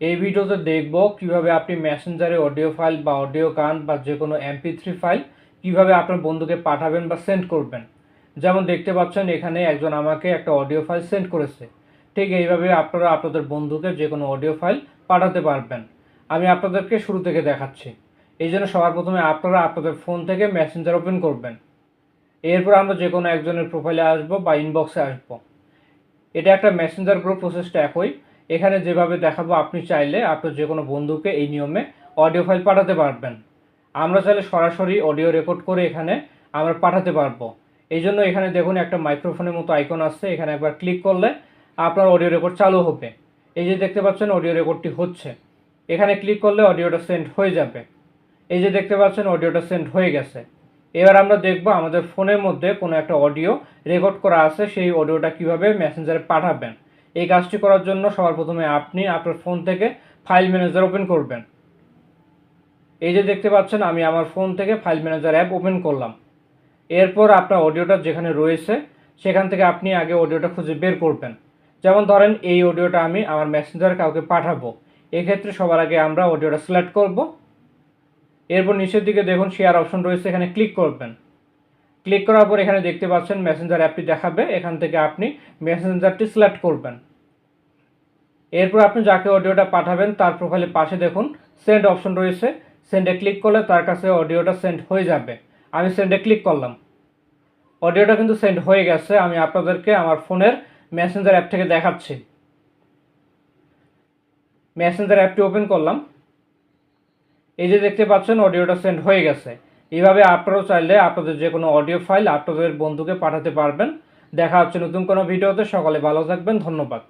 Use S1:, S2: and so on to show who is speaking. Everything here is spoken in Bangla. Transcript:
S1: এই ভিডিওতে দেখব কীভাবে আপনি মেসেঞ্জারে অডিও ফাইল বা অডিও গান বা যে কোনো এমপি থ্রি ফাইল কীভাবে আপনার বন্ধুকে পাঠাবেন বা সেন্ড করবেন। যেমন দেখতে পাচ্ছেন, এখানে একজন আমাকে একটা অডিও ফাইল সেন্ড করেছে। ঠিক এইভাবে আপনারা আপনাদের বন্ধুকে যে কোনো অডিও ফাইল পাঠাতে পারবেন। আমি আপনাদেরকে শুরু থেকে দেখাচ্ছি। এই জন্য সবার প্রথমে আপনারা আপনাদের ফোন থেকে মেসেঞ্জার ওপেন করবেন। এরপর আমরা যে কোনো একজনের প্রোফাইলে আসব বা ইনবক্সে আসব। এটা একটা মেসেঞ্জার গ্রুপ প্রসেসটা একই এখানে যেভাবে দেখাবো, আপনি চাইলে আপনার যে কোনো বন্ধুকে এই নিয়মে অডিও ফাইল পাঠাতে পারবেন। আমরা চাইলে সরাসরি অডিও রেকর্ড করে এখানে আমরা পাঠাতে পারব। এই জন্য এখানে দেখুন একটা মাইক্রোফোনের মতো আইকন আসছে। এখানে একবার ক্লিক করলে আপনার অডিও রেকর্ড চালু হবে। এই যে দেখতে পাচ্ছেন অডিও রেকর্ডটি হচ্ছে। এখানে ক্লিক করলে অডিওটা সেন্ড হয়ে যাবে। এই যে দেখতে পাচ্ছেন অডিওটা সেন্ড হয়ে গেছে। এবার আমরা দেখব আমাদের ফোনের মধ্যে কোনো একটা অডিও রেকর্ড করা আছে। সেই অডিওটা কীভাবে মেসেঞ্জারে পাঠাবেন। এই কাজটি করার জন্য সবার প্রথমে আপনি আপনার ফোন থেকে ফাইল ম্যানেজার ওপেন করবেন। এই যে দেখতে পাচ্ছেন, আমি আমার ফোন থেকে ফাইল ম্যানেজার অ্যাপ ওপেন করলাম। এরপর আপনার অডিওটা যেখানে রয়েছে, সেখান থেকে আপনি আগে অডিওটা খুঁজে বের করবেন। যেমন ধরেন, এই অডিওটা আমি আমার মেসেঞ্জারে কাউকে পাঠাবো। এক্ষেত্রে সবার আগে আমরা অডিওটা সিলেক্ট করব। এরপর নিচের দিকে দেখুন শেয়ার অপশন রয়েছে, এখানে ক্লিক করবেন। ক্লিক করার পর এখানে দেখতে পাচ্ছেন মেসেঞ্জার অ্যাপটি দেখাবে। এখান থেকে আপনি মেসেঞ্জারটি সিলেক্ট করবেন। এরপর আপনি যাকে অডিওটা পাঠাবেন, তার প্রোফাইলের পাশে দেখুন সেন্ড অপশন রয়েছে। সেন্ডে ক্লিক করলে তার কাছে অডিওটা সেন্ড হয়ে যাবে। আমি সেন্ডে ক্লিক করলাম। অডিওটা কিন্তু সেন্ড হয়ে গেছে। আমি আপনাদেরকে আমার ফোনের মেসেঞ্জার অ্যাপ থেকে দেখাচ্ছি। মেসেঞ্জার অ্যাপটি ওপেন করলাম। এই যে দেখতে পাচ্ছেন, অডিওটা সেন্ড হয়ে গেছে। এইভাবে আপনারাও চাইলে আপনাদের যে কোনো অডিও ফাইল আপনাদের বন্ধুকে পাঠাতে পারবেন। দেখা হচ্ছে নতুন কোনো ভিডিওতে। সকালে ভালো থাকবেন। ধন্যবাদ।